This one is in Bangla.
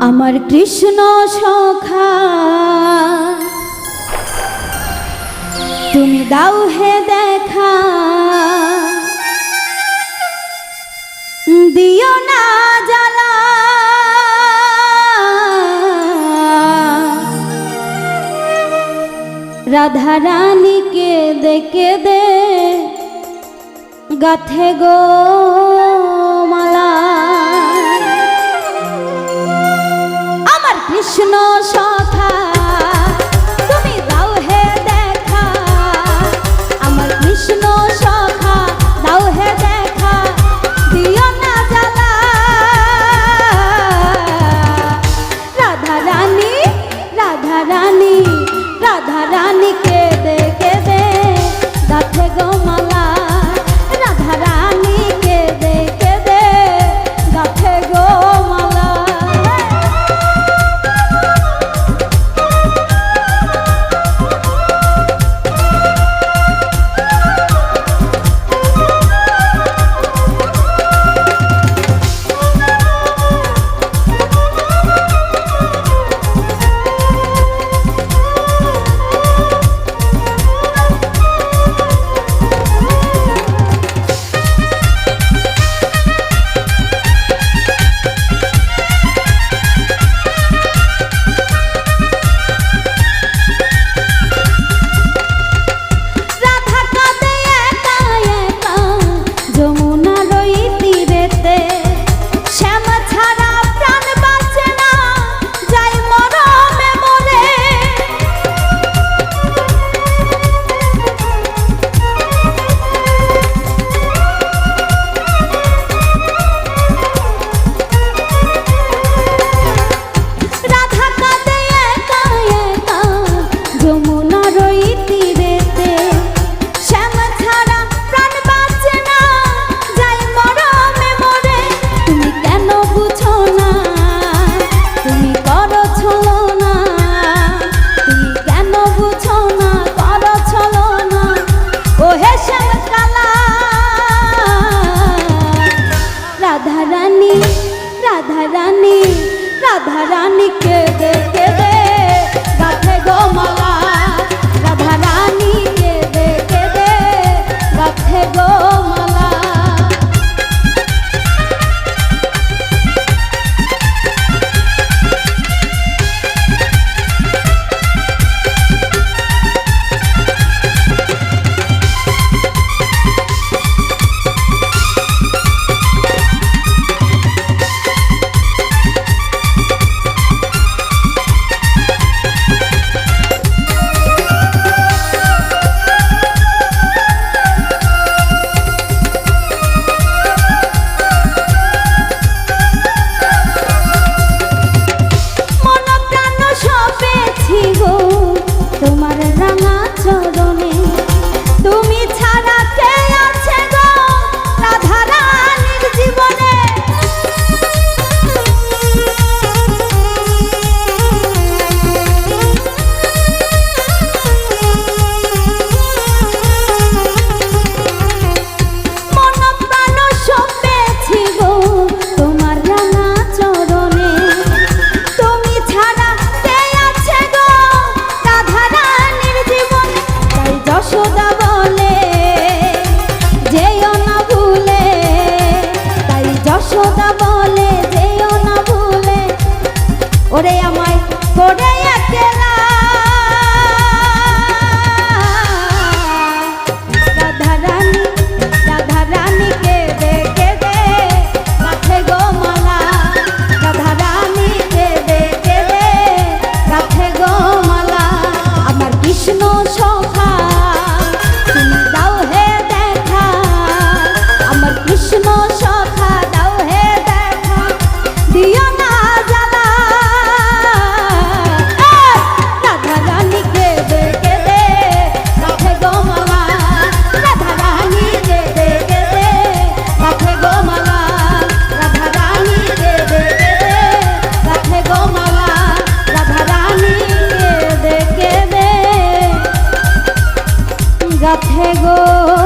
আমার কৃষ্ণ সখা। তুমি দাও হে দেখা। দিও না জ্বালা। রাধা রানীকে দেখে দে গাথে গো। কৃষ্ণ go কাছে গো।